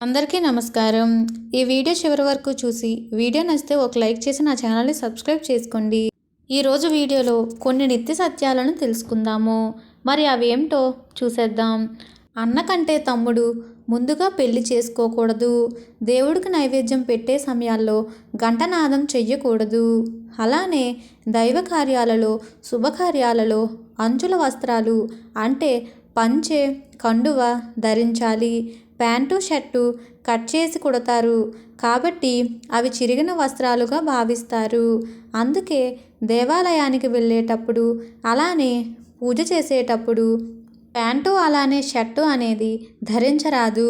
అందరికీ నమస్కారం. ఈ వీడియో చివరి వరకు చూసి వీడియో నచ్చితే ఒక లైక్ చేసి నా ఛానల్ని సబ్స్క్రైబ్ చేసుకోండి. ఈరోజు వీడియోలో కొన్ని నిత్య సత్యాలను తెలుసుకుందాము. మరి అవేమిటో చూసేద్దాం. అన్న కంటే తమ్ముడు ముందుగా పెళ్ళి చేసుకోకూడదు. దేవుడికి నైవేద్యం పెట్టే సమయాల్లో గంటనాదం చెయ్యకూడదు. అలానే దైవ కార్యాలలో శుభకార్యాలలో అంచుల వస్త్రాలు అంటే పంచె కండువ ధరించాలి. ప్యాంటు షర్టు కట్ చేసి కుడతారు. కాబట్టి అవి చిరిగిన వస్త్రాలుగా భావిస్తారు. అందుకే దేవాలయానికి వెళ్ళేటప్పుడు అలానే పూజ చేసేటప్పుడు ప్యాంటు అలానే షర్టు అనేది ధరించరాదు.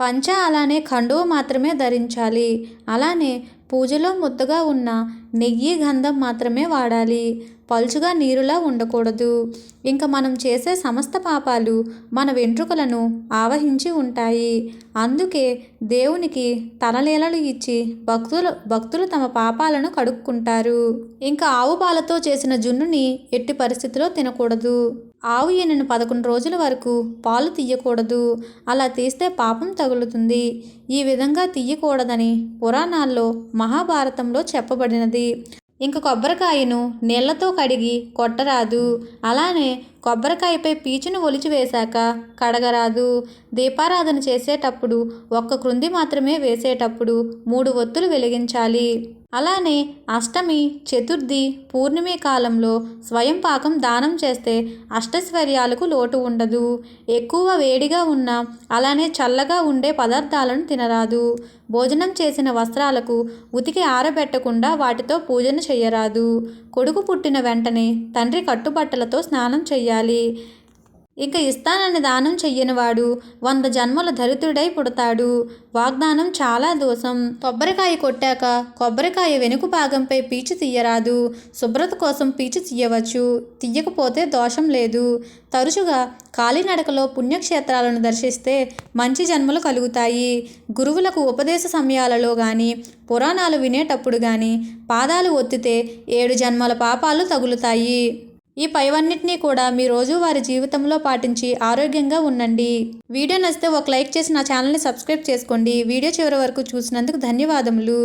పంచ అలానే కండువ మాత్రమే ధరించాలి. అలానే పూజలో ముద్దగా ఉన్న నెయ్యి గంధం మాత్రమే వాడాలి. పలుచుగా నీరులా ఉండకూడదు. ఇంకా మనం చేసే సమస్త పాపాలు మన వెంట్రుకలను ఆవహించి ఉంటాయి. అందుకే దేవునికి తలలీలలు ఇచ్చి భక్తులు భక్తులు తమ పాపాలను కడుక్కుంటారు. ఇంకా ఆవు పాలతో చేసిన జున్నుని ఎట్టి పరిస్థితిలో తినకూడదు. ఆవు ఈయనను పదకొండు రోజుల వరకు పాలు తీయకూడదు. అలా తీస్తే పాపం తగులుతుంది. ఈ విధంగా తీయకూడదని పురాణాల్లో మహాభారతంలో చెప్పబడినది. ఇంక కొబ్బరికాయను నీళ్ళతో కడిగి కొట్టరాదు. అలానే కొబ్బరికాయపై పీచును ఒలిచివేశాక కడగరాదు. దీపారాధన చేసేటప్పుడు ఒక్క కృంది మాత్రమే వేసేటప్పుడు మూడు ఒత్తులు వెలిగించాలి. అలానే అష్టమి చతుర్థి పూర్ణిమి కాలంలో స్వయం పాకం దానం చేస్తే అష్టైశ్వర్యాలకు లోటు ఉండదు. ఎక్కువ వేడిగా ఉన్న అలానే చల్లగా ఉండే పదార్థాలను తినరాదు. భోజనం చేసిన వస్త్రాలకు ఉతికి ఆరబెట్టకుండా వాటితో పూజన చేయరాదు కొడుకు పుట్టిన వెంటనే తండ్రి కట్టుబట్టలతో స్నానం చెయ్యాలి ఇక ఇస్తానని దానం చెయ్యనివాడు వంద జన్మల దరిద్రుడై పుడతాడు. వాగ్దానం చాలా దోషం. కొబ్బరికాయ కొట్టాక కొబ్బరికాయ వెనుక భాగంపై పీచు తీయరాదు. శుభ్రత కోసం పీచు తీయవచ్చు. తీయకపోతే దోషం లేదు. తరచుగా కాలినడకలో పుణ్యక్షేత్రాలను దర్శిస్తే మంచి జన్మలు కలుగుతాయి. గురువులకు ఉపదేశ సమయాలలో కానీ పురాణాలు వినేటప్పుడు కానీ పాదాలు ఒత్తితే ఏడు జన్మల పాపాలు తగులుతాయి. ఈ పైవన్నిటినీ కూడా మీ రోజువారి జీవితంలో పాటించి ఆరోగ్యంగా ఉండండి. వీడియో నచ్చితే ఒక లైక్ చేసి నా ఛానల్ని సబ్స్క్రైబ్ చేసుకోండి. వీడియో చివరి వరకు చూసినందుకు ధన్యవాదములు.